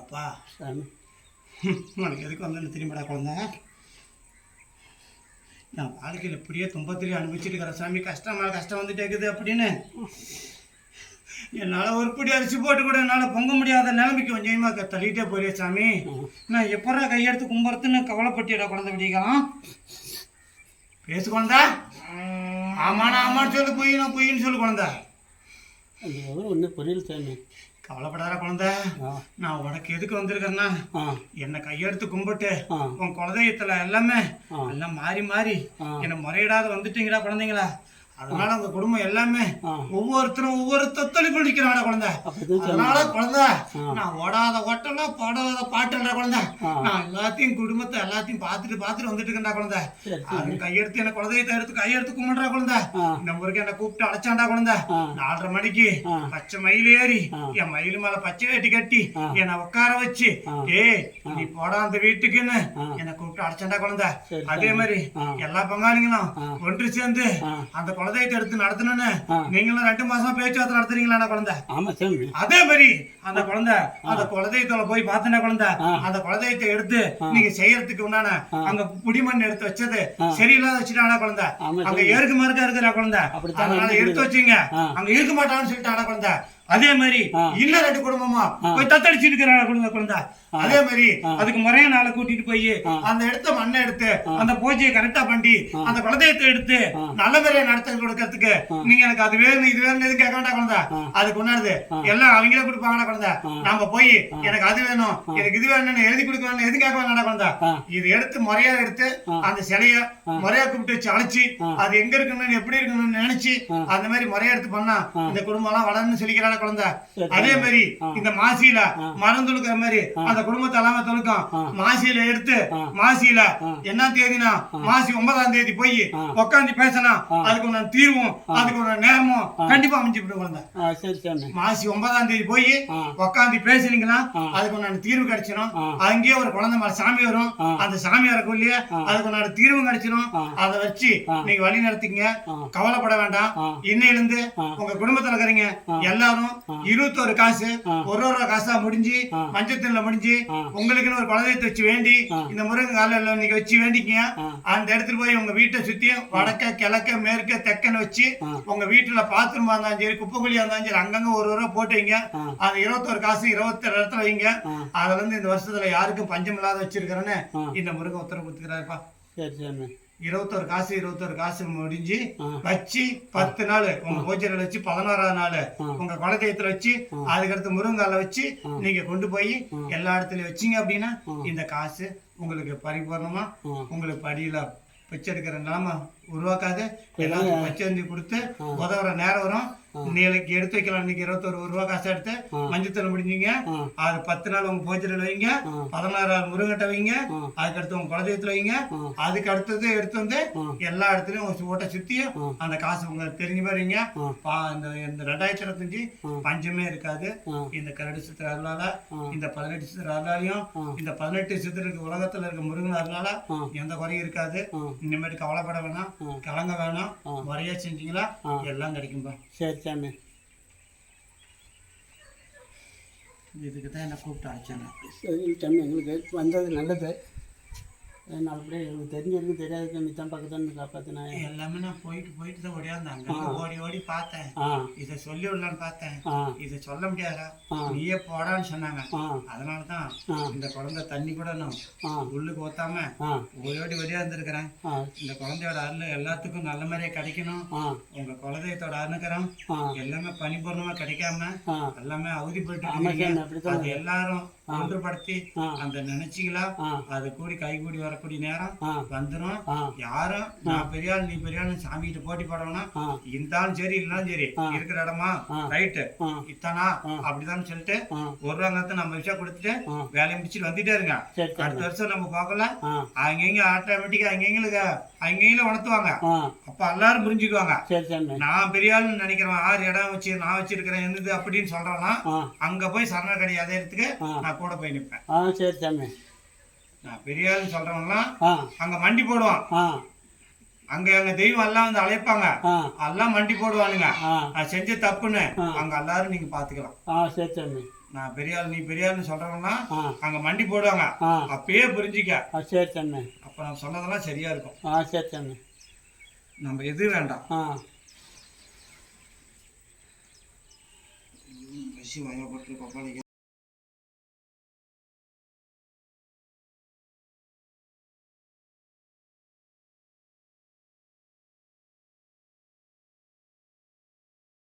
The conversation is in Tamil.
அப்பா சாமி. உனக்கு எதுக்கு வந்தேன்னு தெரியுமாடா குழந்த? நான் வாழ்க்கையில் இப்படியே துன்பத்திலே அனுபவிச்சுட்டு இருக்கிறேன் சாமி கஷ்டமாக கஷ்டம் வந்துட்டே இருக்குது அப்படின்னு. என்னால் ஒரு படி அரிசி போட்டு கூட என்னால் பொங்க முடியாத நிலைமைக்கு கொஞ்சமாக தள்ளிகிட்டே போயிடுச்சு சாமி. நான் எப்படா கையெடுத்து கும்புறதுன்னு கவலைப்பட்டியடா குழந்தை பிடிக்கலாம் பேசு குழந்தா. ஆமாண்ணா ஆமான்னு சொல்லு பொய் நான் பொய்ன்னு சொல்லு குழந்தை. விவரம் ஒன்றும் புரியல சாமி. கவலைப்படாத குழந்தை. நான் உனக்கு எதுக்கு வந்திருக்கேன்னா என்னை கையெடுத்து கும்பிட்டு உன் குலதெய்வத்துல எல்லாமே. எல்லாம் மாறி மாறி. என்னை முறையிடாத வந்துட்டீங்களா குழந்தைங்களா. அதனால உங்க குடும்பம் எல்லாமே. ஒவ்வொருத்தரும் ஒவ்வொரு தத்தளிப்பு நிற்கிறாடா குழந்தை அதனால குழந்தை. நான் ஓடாத ஓட்டலாம் பாடாத பாட்டுடா குழந்தை. நான் எல்லாத்தையும் குடும்பத்தை எல்லாத்தையும் பார்த்துட்டு பார்த்துட்டு வந்துட்டு இருக்கேன்டா குழந்தை அது கையெடுத்து என்ன குலதெய்வத்தை எடுத்து கையெடுத்து கும்பிடுறா குழந்தை இந்த முறைக்கு என்ன கூப்பிட்டு அழைச்சாண்டா குழந்தை நாலரை மணிக்கு. பச்சை மயில் ஏறி. என் மயில் மேல பச்சை வேட்டி கட்டி. என்னை உட்கார வச்சு. ஏய் நீ போடா அந்த வீட்டுக்குன்னு. என்னை கூப்பிட்டு அடைச்சாண்டா குழந்தை அதே. மாதிரி. எல்லா பங்காளிங்களும். ஒன்று சேர்ந்து அந்த குலதெய்வத்தை எடுத்து நடத்தணும்னு. நீங்களும் ரெண்டு மாசம் பேச்சுவார்த்தை நடத்துறீங்களா குழந்தை சாமி அதே மாதிரி அந்த குழந்தை அந்த குலதெய்வத்துல போய் பார்த்தன குழந்தை. அந்த குலதெய்வத்தை எடுத்து நீங்க செய்யறதுக்கு உண்டான. அங்க புடிமண் எடுத்து வச்சது. சரியில்லாத வச்சுட்டானா குழந்தை அங்க சாமி. ஏறுக்கு மறுக்க இருக்கிற குழந்தை அதனால. எடுத்து வச்சீங்க. அங்க இருக்க மாட்டான்னு சொல்லிட்டான குழந்தை அதே மாதிரி. இன்னும் ரெண்டு குடும்பமா. போய் தத்தடிச்சு இருக்கிற குழந்தை குழந்தை அதே மாதிரி. அதுக்கு முறையான ஆளை கூட்டிட்டு போய். அந்த இடத்த மண்ணை எடுத்து அந்த பூஜையை கரெக்டா பண்ணி அந்த குலதெய்வத்தை எடுத்து. நல்ல முறையா நடத்த கொடுக்கறதுக்கு நீங்க எனக்கு அது வேணும் இது வேணும் எதுவும் கேட்க வேண்டாம் குழந்தை. அதுக்கு உணருது. எல்லாம் அவங்களே கொடுப்பாங்கடா குழந்தை. நாம போய் எனக்கு அது வேணும் எனக்கு இது வேணும்னு எழுதி கொடுக்க வேணும் எதுவும் கேட்க வேண்டாம் குழந்தை. இது எடுத்து முறையா எடுத்து. அந்த சிலைய முறையா கூப்பிட்டு வச்சு அழைச்சி. அது எங்க இருக்கணும்னு எப்படி இருக்கணும்னு நினைச்சு. அந்த மாதிரி முறையா எடுத்து பண்ணா இந்த குடும்பம் எல்லாம் வளரணும்னு சொல்லிக்கிறாட குழந்தை. அதே மாதிரி. இந்த மாசியில. மரம் மாதிரி அந்த குடும்பத்தை எல்லாமே துளுக்கும் ஆ. மாசியில எடுத்து. மாசியில. என்ன தேதினா மாசி ஒன்பதாம் தேதி போய். உட்காந்து பேசினா. அதுக்கு ஒரு தீர்வும் அதுக்கு ஒரு நேரமும் கண்டிப்பா அமைஞ்சு விடும் குழந்தை மாசி ஒன்பதாம் தேதி போய் உட்காந்து பேசுனீங்கன்னா. அதுக்கு உண்டான தீர்வு கிடைச்சிடும். அங்கேயே ஒரு குழந்தை மேல சாமி வரும். அந்த சாமி வரக்குள்ளேயே. அதுக்கு உண்டான தீர்வும் கிடைச்சிடும். அதை வச்சு. நீங்க வழி நடத்திங்க. கவலைப்பட வேண்டாம். இன்னையிலிருந்து. உங்க குடும்பத்துல இருக்கிறீங்க. எல்லாரும் ஆ. இருபத்தொரு காசு. ஒரு ஒரு காசா முடிஞ்சு ஆ. மஞ்சத்துல முடிஞ்சு. உங்களுக்குன்னு ஒரு குழந்தையத்தை வச்சு வேண்டி. இந்த முருகன் காலில் நீங்க வச்சு வேண்டிக்கங்க. அந்த இடத்துல போய் உங்க வீட்டை சுத்தியும் வடக்க கிழக்க மேற்க தெக்கன்னு வச்சு. உங்க வீட்டுல பாத்ரூமா இருந்தாலும் சரி குப்பை குழியா இருந்தாலும் சரி அங்கங்க ஒரு ரூபா போட்டு வைங்க ஆ. அந்த இருபத்தொரு காசு இருபத்தொரு இடத்துல வைங்க. அதுல இருந்து இந்த வருஷத்துல யாருக்கும் பஞ்சம் இல்லாத வச்சிருக்கிறேன்னு. இந்த முருகன் உத்தரவு கொடுத்துக்கிறாருப்பா சரி சாமி இருபத்தொரு காசு இருபத்தொரு காசு முடிஞ்சு. வச்சு பத்து நாள் உங்க பூஜையில வச்சு பதினோராவது நாள். உங்க குலதெய்வத்துல வச்சு. அதுக்கடுத்து முருங்கால வச்சு. நீங்க கொண்டு போய். எல்லா இடத்துலயும் வச்சீங்க அப்படின்னா. இந்த காசு உங்களுக்கு பரிபூர்ணமா உங்களுக்கு படியில வச்சிருக்கிற நிலைமை உருவாக்காது எல்லாத்தையும் வச்சு கொடுத்து. உதவுற நேரம் வரும். நீங்களுக்கு எடுத்து வைக்கலாம் இன்னைக்கு இருபத்தொரு ரூபா காசு எடுத்து ஆ. மஞ்சத்தலை முடிஞ்சீங்க அது பத்து நாள் உங்க பூஜையில் வைங்க. பதினாறாவது முருகட்டை வைங்க. அதுக்கடுத்து உங்க குலதெய்வத்துல வைங்க. அதுக்கு அடுத்தது எடுத்து வந்து. எல்லா இடத்துலயும் ஒரு ஓட்டை சுத்தியும். அந்த காசு உங்களுக்கு தெரிஞ்ச மாதிரி வைங்க ஆ. பா- இந்த ரெண்டாயிரத்தி இருபத்தஞ்சு. பஞ்சமே இருக்காது. இந்த கரடு சித்திர அருளால. இந்த பதினெட்டு சித்திர அருளாலையும். இந்த பதினெட்டு சித்திருக்கு உலகத்துல இருக்க முருகன் அருளால. எந்த குறையும் இருக்காது இனிமேட்டு கவலைப்பட வேணாம். கலங்க வேணாம். ஆ. முறையா செஞ்சீங்களா. எல்லாம் கிடைக்கும்பா. சரி சாமி. இதுக்கு தான் என்ன கூப்பிட்டு அழைச்சாங்க சரி சாமி எங்களுக்கு வந்தது நல்லது. நல்லபடியாக எங்களுக்கு தெரிஞ்சிருக்கு தெரியாதுக்கு மிச்சம் பக்கத்துல காப்பாற்றினேன் எல்லாமே நான் போயிட்டு போயிட்டு தான் ஓடியாந்தேன் அங்க ஓடி ஓடி பார்த்தேன். இதை சொல்லி விடலான்னு பார்த்தேன். இதை சொல்ல முடியாதா. நீயே போடான்னு சொன்னாங்க. அதனால தான். இந்த குழந்தை தண்ணி கூட நான் உள்ளுக்கு ஊத்தாம ஓடி ஆ. இந்த குழந்தையோட அருள் எல்லாத்துக்கும் நல்ல மாதிரியே கிடைக்கணும். உங்க குலதெய்வத்தோட அனுக்கிறோம் ஆ. எல்லாமே பனிபூர்ணமா கிடைக்காம எல்லாமே அவதி போயிட்டு எல்லாரும் ஒன்றுபடுத்தி அந்த நினைச்சீங்களா அது கூடி கை கூடி வரக்கூடிய நேரம். வந்துடும் யாரும் நான் பெரிய ஆள் நீ பெரிய ஆள் சாமி கிட்ட போட்டி போடணும்னா இருந்தாலும் சரி இல்லைனாலும் சரி. இருக்கிற இடமா. ரைட்டு. இத்தானா. அப்படிதான் சொல்லிட்டு ஒரு ரங்கத்தை நம்ம விஷயம் கொடுத்துட்டு வேலையை முடிச்சுட்டு வந்துட்டே இருங்க. அடுத்த வருஷம் நம்ம பார்க்கல. அங்கங்க ஆட்டோமேட்டிக்கா அங்கங்களுக்கு அங்கங்க உணர்த்துவாங்க. அப்ப எல்லாரும் புரிஞ்சுக்குவாங்க. நான் பெரிய நினைக்கிறேன் ஆறு இடம் வச்சு நான் வச்சிருக்கிறேன் என்னது அப்படின்னு சொல்றேன்னா அங்க போய் சரணக்கடி அதே இடத்துக்கு ஆ. நான் கூட போய் நிற்பேன் ஆ சரி சாமி. நான் பெரிய ஆளுன்னு சொல்றவங்கலாம் ஆ. அங்க மண்டி போடுவான். அங்க எங்க தெய்வம் எல்லாம் வந்து அழைப்பாங்க. எல்லாம் மண்டி போடுவானுங்க. நான் செஞ்ச தப்புன்னு. அங்க எல்லாரும் நீங்க பாத்துக்கலாம். ஆ சரி சாமி. நான் பெரியாள் நீ பெரியாள்னு சொல்றவங்கன்னா அங்க மண்டி போடுவாங்க. அப்பயே புரிஞ்சிக்க. ஆ சரி சாமி. அப்ப நான் சொன்னதெல்லாம் சரியா இருக்கும். ஆ சரி சாமி. நம்ம எது வேண்டாம். ஆ.